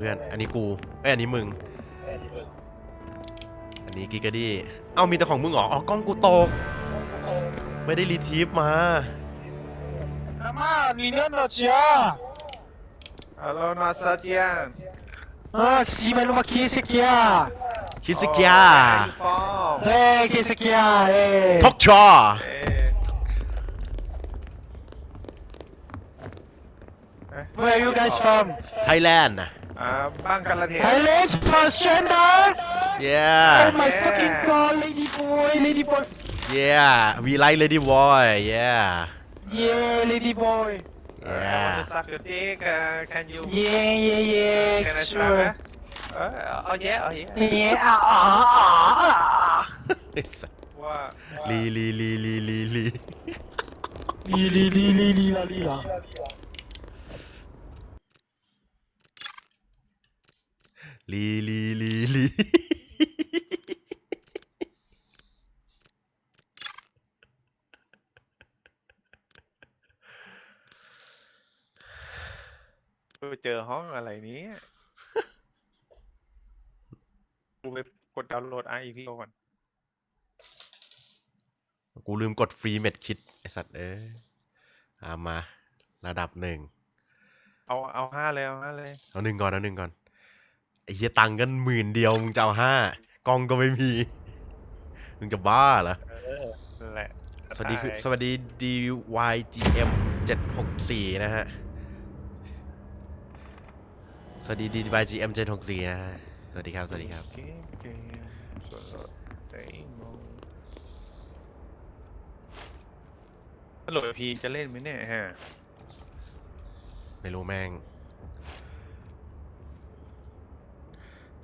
เพื่อน อันนี้กูเอ้ยอันนี้มึง อันนี้กิกาดี้ เอ้ามีแต่ของมึงเหรอ อ๋อกล้องกูตก ไม่ได้รีทีฟมา 아마 니네너 지야. Hello, Nasajian. 어, 씨발로마 개새끼야. คิสกิยา Where are you from? 에이, 개새끼야. 에이. ทอกชอ Eh, Where are you guys from? ไทยแลนด์ Uh, Bangladesh. Hellish transgender! Yeah. Oh my Yeah. fucking god, lady boy, lady boy. Yeah. We like Lady Boy. Yeah. Yeah, lady boy. I want Yeah. to suck your dick. Uh, can you? Yeah, yeah, yeah, Can I sure. suck? Huh? Uh, oh yeah, oh yeah. Yeah, ah, ah, ah, ah. li li li li. Li li li li li Lila, lila, lila, lila. ลีลีลีลีไปเจอห้องอะไรเนี้กูไปกดดาวน์โหลด REP ก่อน กูลืมกดฟรีเม็ดคิด ไอสัตว์เอ้ยเอามา ระดับหนึ่ง เอาเอาห้าเลยเอาห้าเลย เอาหนึ่งก่อน เอาหนึ่งก่อนไอ้ เหี้ยตังค์กันหมื่นเดียวมึงจะเอาห้ากล้องก็ไม่มี มึงจะบ้าเหรอนั่นแหละสวัสดีคือตายสวัสดี DYGM 764 นะฮะ สวัสดี DYGM 764 นะฮะ สวัสดีครับ สวัสดีครับเกมเกมส่วนลดได้มงฮัลโหลพีจะเล่นไหมเนี่ยฮะ ไม่รู้แม่ง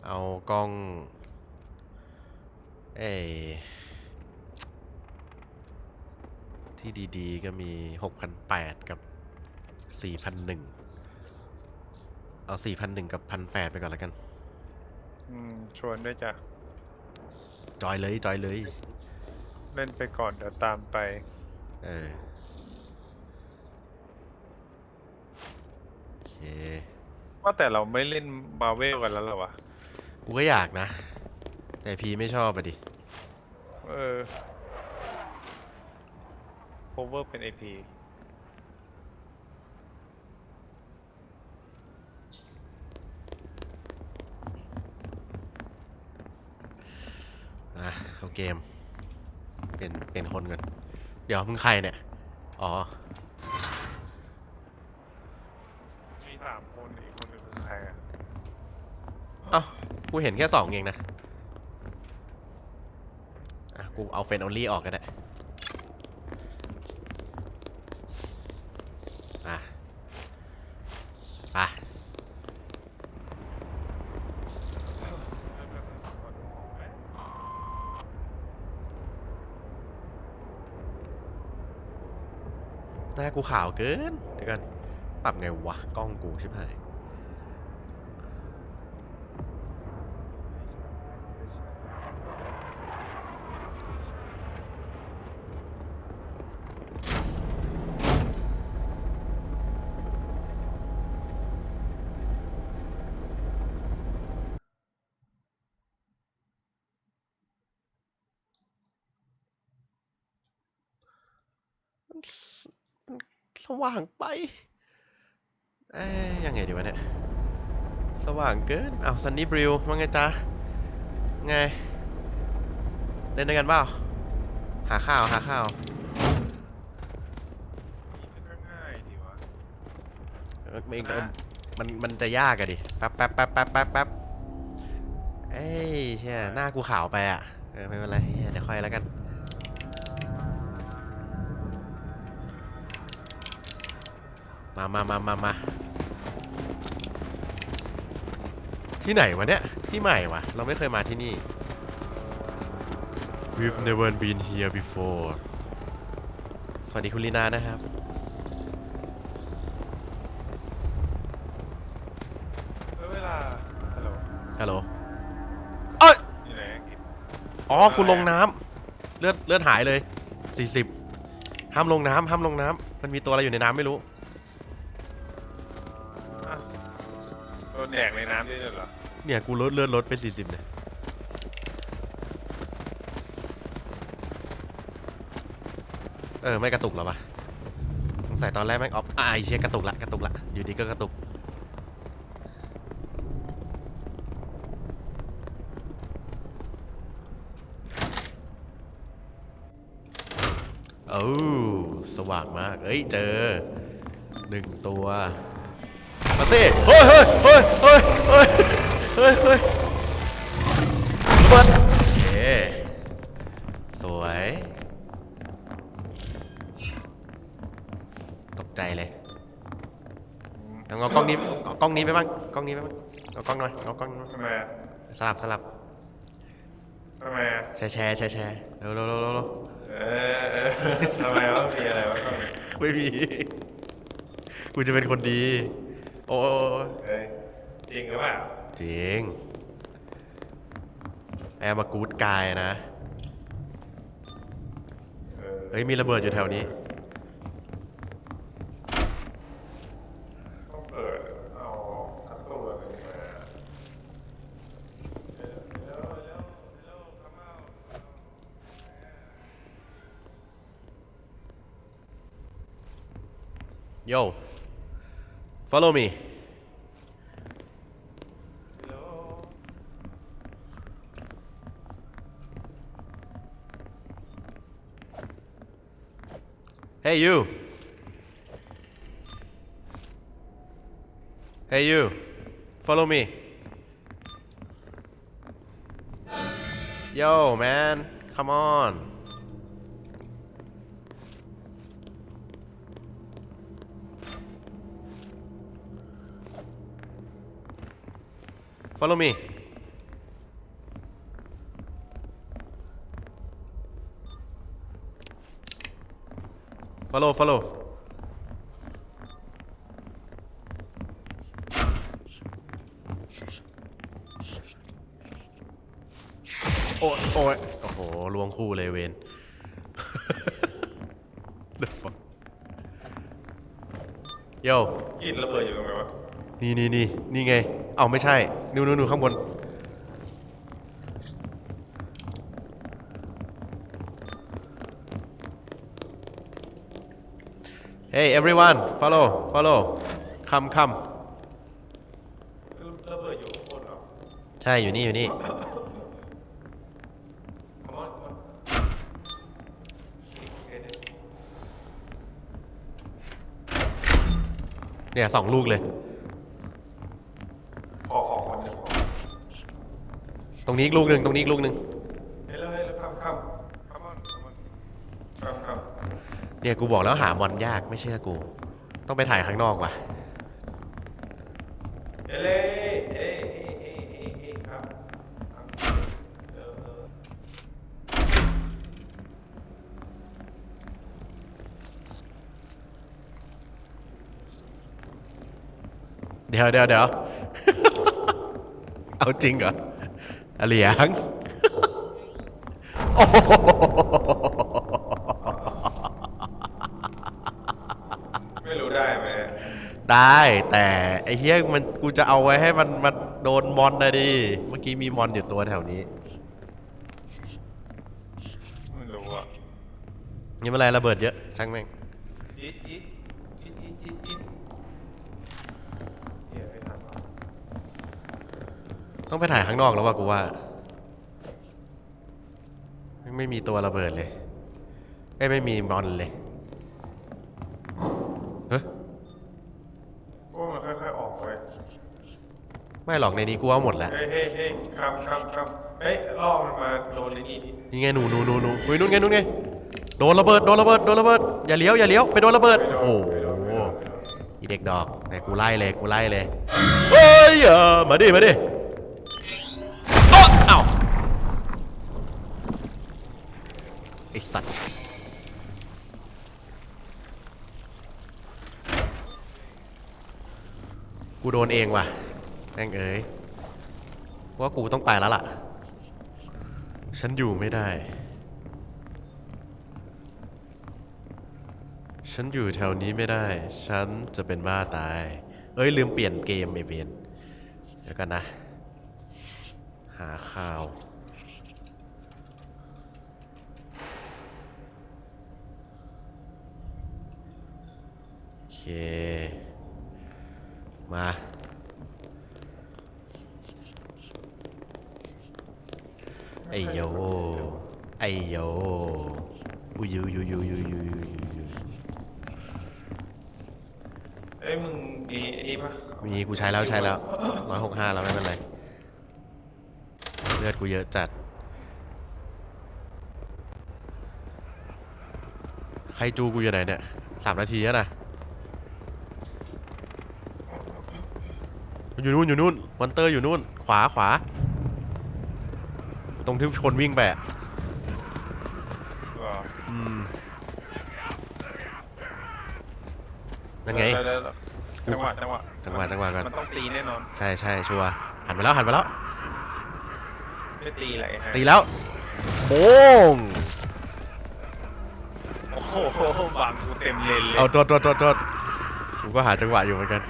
เอากล้องเอ้ยที่ดีๆ ก็มี 6,800 กับ4,100เอา4,100กับ 1,800 ไปก่อนแล้วกัน อืม ชวนด้วยจ้ะ จอยเลย จอยเลย เล่นไปก่อนเดี๋ยวตามไป เออ โอเค ว่าแต่เราไม่เล่นมาเวลกันแล้วเหรอวะ กูก็อยากนะ แต่พีไม่ชอบอะดิ เออ cover เป็น AP อะเข้าเกม เป็นเป็นคนก่อนเดี๋ยวมึงใครเนี่ย อ๋อ มีสามคนอีกคนหนึ่งคือใครอะเอ้า กูเห็นแค่สองเองนะ อะ กูเอาเฟนออลลี่ออกก็ได้ อะ อะ หน้ากูขาวเกิน เดี๋ยวกัน ปรับไงวะ กล้องกูใช่ไหม สว่างไป เอ้ยยังไงดีวะเนี่ย สว่างเกินอ้าวซันนี่บริวว่าไงจ๊ะ ไง เล่นด้วยกันเปล่า หาข้าว หาข้าวก็ง่ายดีวะเออมันนะมันมันจะยากอะดิ แป๊บแป๊บแป๊บแป๊บแป๊บแป๊บเอ้ยเชี่ยหน้ากูขาวไปอะเออไม่เป็นไรเหี้ยเดี๋ยวค่อยแล้วกัน มามามามามาที่ไหนวะเนี่ย ที่ใหม่วะเราไม่เคยมาที่นี่ We've never been here before สวัสดีคุณลีนานะครับเออเวลาฮัลโหลฮัลโหล เอ้ย อยู่ไหนอังกฤษอ๋อกูลงน้ำเลือดเลือดหายเลย 40 ห้ามลงน้ำห้ามลงน้ำมันมีตัวอะไรอยู่ในน้ำไม่รู้ เนี่ยกูลดเลือดลดไปสี่สิบเนี่ยเออ ไม่กระตุกหรอวะสงสัยตอนแรกแม่งออฟอ่าเชี่ยกระตุกละกระตุกละ อยู่ดีก็กระตุก โอ้สว่างมาก เอ้ย เจอหนึ่งตัว มาสิเฮ้ยเฮ้ยเฮ้ยเฮ้ย เฮ้ยเฮ้ยเฮ้ยระเบิดโอเคสวย ตกใจเลยเอาเอากล้องนี้เอากล้องนี้ไปบ้างกล้องนี้ไปบ้างเอากล้องหน่อยเอากล้องหน่อยทำไมอะสลับสลับทำไมอะแชร์แชร์แชร์แชร์เร็วเร็วเร็วเร็วเร็วเออเออทำไมวะมีอะไรวะก็ไม่มี กูจะเป็นคนดี โอ้ยเฮ้ยจริงหรือเปล่า จริงแอร์มากูดกายนะ เฮ้ย มีระเบิดอยู่แถวนี้ ต้องเปิด เอาสักตัวหนึ่งมา Yo, follow me. Hey you. Hey you. Follow me. Yo, man. Come on. Follow me. Follow, follow. โอ้ยโอ้ยโอ้โหลวงคู่เลยเวน The fuck Yo กินระเบิดอยู่ตรงไหนวะ นี่นี่นี่นี่ไง เอาไม่ใช่นู่นนู่นนู่นข้างบน Hey everyone follow follow come come ระเบิดอยู่ข้างบนเหรอใช่อยู่นี่อยู่นี่ Come on come on เฮ้ยเนี่ยสองลูกเลย ขอของคนหนึ่งขอตรงนี้อีกลูกหนึ่งตรงนี้อีกลูกหนึ่ง เฮ้ยแล้วเฮ้ยแล้วคำคำ Come on come on คำคำ เนี่ยกูบอกแล้วหามอนยากไม่เชื่อกู ต้องไปถ่ายข้างนอกว่ะเอ้ยเอ้ยเอ้ยเอ้ยเอ้ยเอ้ยครับครับเออเออเดี๋ยวเดี๋ยวเดี๋ยว เอาจริงเหรออะเหลียงโอ้โห ไม่รู้ได้ไหม ได้แต่ไอ้เฮียมันกูจะเอาไว้ให้มันมันโดนมอนนะดิ เมื่อกี้มีมอนอยู่ตัวแถวนี้ไม่รู้อะนี่เป็นไรระเบิดเยอะช่างแม่งจิ๊ดจิ๊ดจิ๊ดจิ๊ดจิ๊ดจิ๊ดเดี๋ยวไม่ทันวะต้องไปถ่ายข้างนอกแล้วว่ะกูว่าไม่มีตัวระเบิดเลยเอ้ยไม่มีมอนเลยเฮ้ย โอ้มันค่อยๆออกไป ไม่หรอกในนี้กูเอาหมดแล้วเฮ้ยเฮ้ยเฮ้ยคำคำคำเฮ้ยล่อมันมาโดนในนี่ดินี่ไงหนูหนูหนูหนูเฮ้ยนู่นไงนู่นไงโดนระเบิดโดนระเบิดโดนระเบิดอย่าเลี้ยวอย่าเลี้ยวไปโดนระเบิดไม่โอ้โดโหนไม่โดนไม่โดนไม่โดนอีเด็กดอกแต่กูไล่เลยกูไล่เลยเฮ้ยเออมาดิมาดิอ๊ะเอ้าไอสัตว์กูโดนเองว่ะ แม่งเอ้ยว่ากูต้องไปแล้วล่ะ ฉันอยู่ไม่ได้ ฉันอยู่แถวนี้ไม่ได้ ฉันจะเป็นบ้าตาย เอ้ยลืมเปลี่ยนเกมไอเวนเอยวกันนะ หาข่าวโอเค มา ไอโยไอโยอุยยูยูยูยูยูยูยูเอ้ยมึงมีไอ้นี่ปะมีกูใช้แล้วใช้แล้วร้อยหกห้าแล้วไม่เป็นไร เลือดกูเยอะจัด ใครจูกูอยู่ไหนเนี่ยสามนาทีแล้วนะอยู่นู่นอยู่นู่นมอนเตอร์อยู่นู่น ขวาขวา ตรงที่คนวิ่งไปอะว่าอืมนั่นไงเดี๋ยวเดี๋ยวเดี๋ยวจังหวะจังหวะจังหวะจังหวะก่อน มันต้องตีแน่นอน ใช่ใช่ชัวร์หันไปแล้วหันไปแล้ว ไม่ตีอะไรฮะตีแล้วโป้งโอ้โหบังกูเต็มเลนเลยเอาโทษโทษโทษโทษกูก็หาจังหวะอยู่เหมือนกัน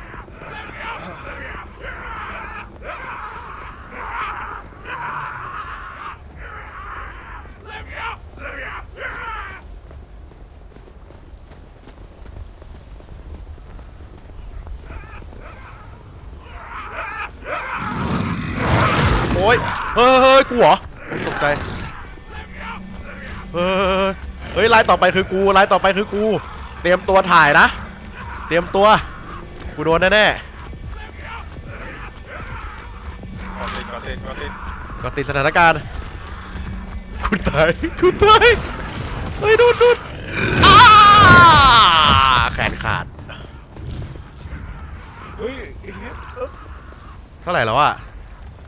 โอ้ยเฮ้ ยกูเหรอตกใจเฮ้ยเฮ้ยลายต่อไปคือกูไลายต่อไปคือกู เตรียมตัวถ่ายนะ เตรียมตัว กูโดนแน่ก่อนติดก่อติดก่อติดๆก็ติดสถานการณ์กูตายกูตายเฮ้ยดูดดูดอ้าแขนขาด เฮ้ยไอ้เหี้ยเท่าไหร่แล้วอะ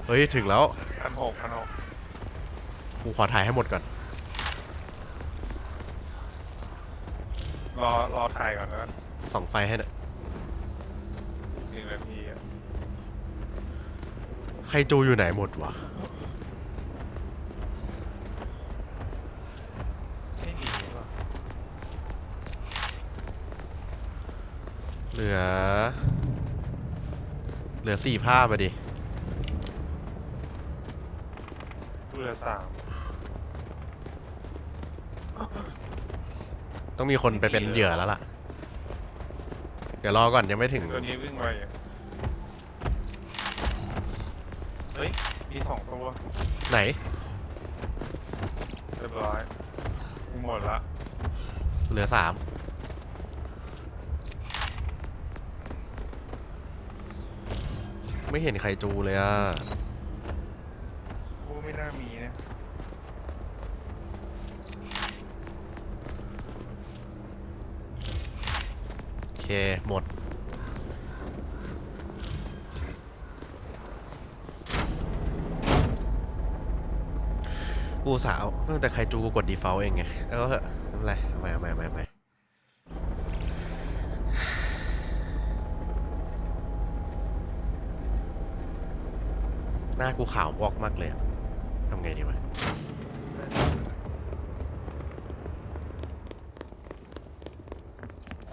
เฮ้ย ถึงแล้ว พันหกพันหกกูขอถ่ายให้หมดก่อน รอรอถ่ายก่อนนะส่องไฟให้หน่อยหนึ่งนาทีอะใครจูอยู่ไหนหมดวะ ไม่ดีว่ะเหลือ เหลือสี่ภาพอะดิ กูเห ลือสามต้องมีคนไปเป็นเหยื่อแล้วล่ะ เดี๋ยวรอก่อนยังไม่ถึง ตัวนี้วิ่งไวอะเฮ้ย มีสองตัวไหน เรียบร้อยกูหมดละ เหลือสามไม่เห็นใครจูเลยอะกูไม่น่ามีนะ โอเค หมด กูสาวตั้งแต่ใครจูกูกด default เองไง แล้วก็เถอะไม่เป็นไรเอาใหม่เอาใหม่เอาใหม่เอาใหม่หน้ากูขาววอกมากเลยอะ ไงดีวะ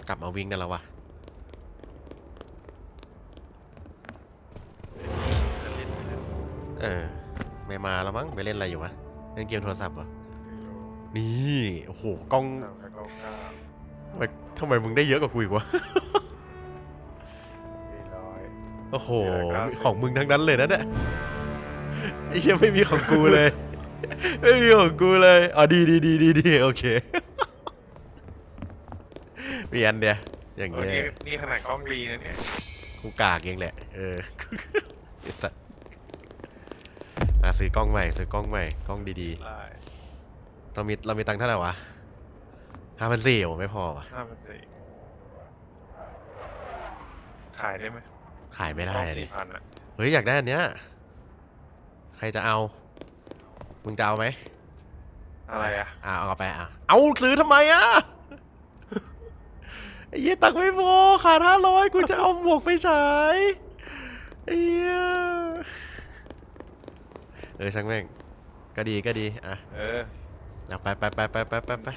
กลับมาวิ่งได้แล้ววะจะเล่นไหมเนี่ยเออ ไม่มาแล้วมั้งไปเล่นอะไรอยู่วะเล่นเกมโทรศัพท์เหรอไม่รู้นี่โอ้โหกล้องสามกับเก้าเก้าทำไมทำไมมึงได้เยอะกว่ากูอีกวะสี่ร้อยโอ้โหเยอะครับของมึงทั้งนั้นเลยนะเนี่ย ไอ้เชี่ยไม่มีของกูเลย ไม่มีของกูเลยอ๋อดีดีดีดีดีโอเคเปลี่ยนเดียวอย่างเออเงี้นี่ยนี่ขนาดกล้องดีนะเนี่ยกูกากเองแหละ เออไอ้สัสอะซื้อกล้องใหม่ซื้อกล้องใหม่กล้องดีได้ๆเรามีเรามีตังค์เท่าไหร่วะห้าพันสี่โอ้ไม่พอวะห้าพันสี่ขายได้ไหมขายไม่ได้กล้องดิสี่พันอะเฮ้ยอยากได้อันเนี้ยใค รจะเอา มึงจะเอาไหมอะไรอะอ่าเอาไปอะเอาซื้อทำไมอะไอ้เหี้ยตังค์ไม่พอขาดห้าร้อยกูจะเอาหมวกไฟฉายไอ้เหี้ยเออช่างแม่งก็ดีก็ดีอะเออเอาไปไปไปไปไปไปไป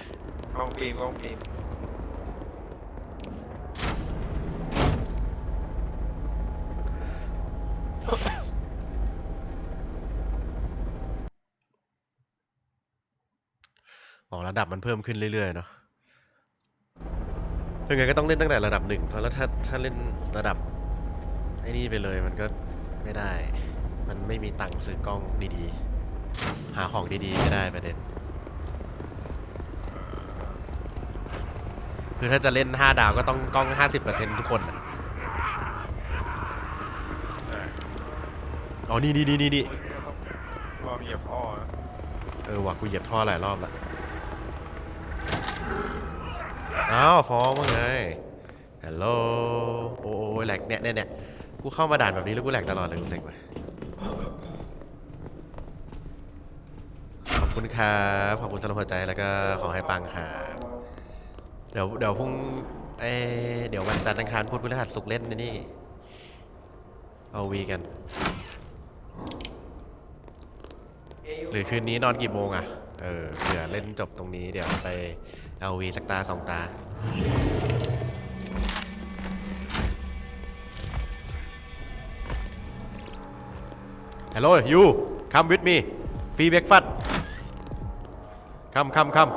กล้องฟิล์มกล้องฟิล์ม อ๋อระดับมันเพิ่มขึ้นเรื่อยๆเนาะยังไงก็ต้องเล่นตั้งแต่ระดับหนึ่งเพราะแล้วถ้าถ้าเล่นระดับไอ้นี่ไปเลยมันก็ไม่ได้ มันไม่มีตังค์ซื้อกล้องดีๆ หาของดีๆไม่ได้ประเด็น คือถ้าจะเล่น 5 ดาวก็ต้องกล้อง 50%ทุกคนอะอ๋อ นี่นี่นี่นี่นี่รอเหยียบพ่อนะเออว่ะกูเหยียบท่อหลายรอบแล้ว อ้าวฟ้องว่าไงฮัลโหลโอ้ยแหลกเนี่ยเนี่ยเนี่ยกูเข้ามาด่านแบบนี้แล้วกูแหลกตลอดเลยกูเซ็งไปขอบคุณครับขอบคุณสำหรับหัวใจแล้วก็ขอให้ปังครับเดี๋ยวเดี๋ยวพรุ่งเอเดี๋ยววันจันทร์อังคารพุธพฤหัสศุกร์เล่นนี่เอาวีกัน หรือคืนนี้นอนกี่โมงอะ เออเผื่อเล่นจบตรงนี้เดี๋ยวไปเอาวีสักตาสองตา ฮัลโหลยูคัมวิดมีฟรีเบรกฟัดคัมคัมคัม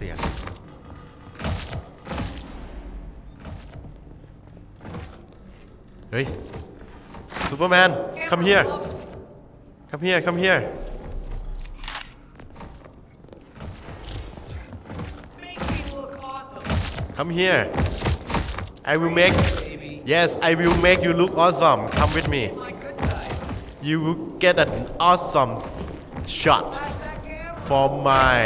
โอ้ยเสียง เฮ้ย Superman come here come here come here Make me look awesome, come here I will make baby. yes I will make you look awesome come with me My good side. you will get an awesome shot Flash that camera. for my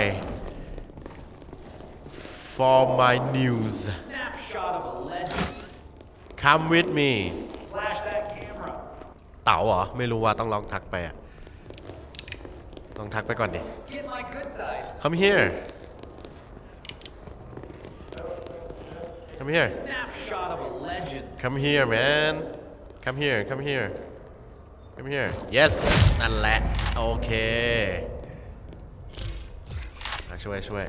for my news Snapshot of a legend. come with me Flash that camera. เต๋าเหรอ ไม่รู้ว่าต้องลองทักไปอะลองทักไปก่อนดิ Get my good side. come here come here Snapshot of a legend. come here man come here come here come here yes นั่นแหละ โอเคอะช่วยช่วย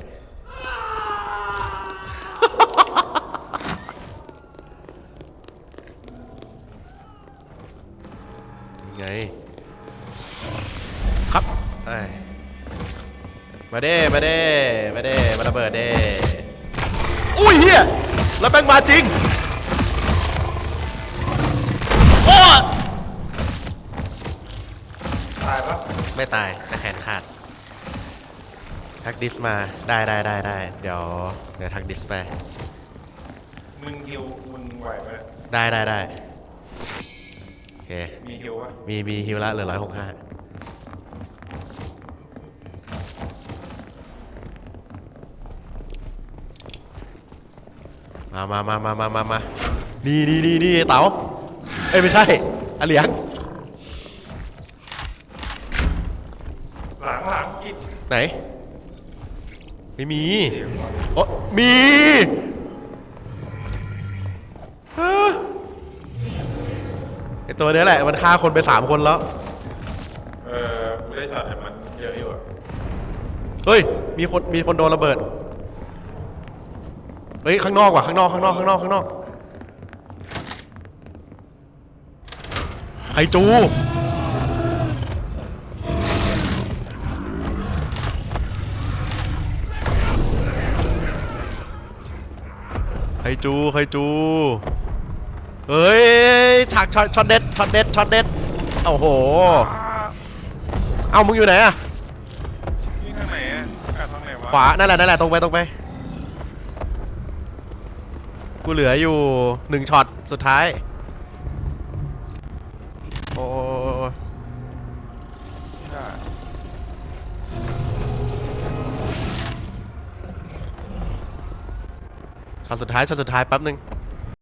ไง ครับเอ้ยมาเด้ มาเด้ มาเด้ มาระเบิดเด้ อุ้ยเฮียแล้วแบงมาจริง โอ้ตายปะไม่ตายแต่แขนขาดทักดิสมา ได้ได้ได้ได้เดี๋ยวเดี๋ยวทักดิสไป มึงฮิวมึงไหวไหมได้ได้ได้โอ เค มีฮิวปะมีมีฮิวละเหลือร้อยหกห้ามามามามามามามานี่นี่นี่นี่เต๋าเอ้ยไม่ใช่อาเหลียง หลังหลังกิดไหน ไม่มีเสียงวะโอ้มีฮะ ไอตัวเนี้ยแหละมันฆ่าคนไปสามคนแล้ว เออกูได้ช็อตแต่มันเยอะอยู่อะเฮ้ย มีคน มีคนโดนระเบิด เฮ้ย ข้างนอกว่ะ ข้างนอก ข้างนอก ข้างนอก ข้างนอก ไคจู ไคจู ไคจู เฮ้ยฉากช็อตช็อตเด็ดช็อตเด็ดช็อตเด็ดโอ้โห เอ้ามึงอยู่ไหนอะนี่ข้างไหนอะกาดทางไหนวะขวานั่นแหละนั่นแหละตรงไปตรงไป กูเหลืออยู่หนึ่งช็อตสุดท้าย โอ้ยช็อตสุดท้ายช็อตสุดท้ายแป๊บหนึ่ง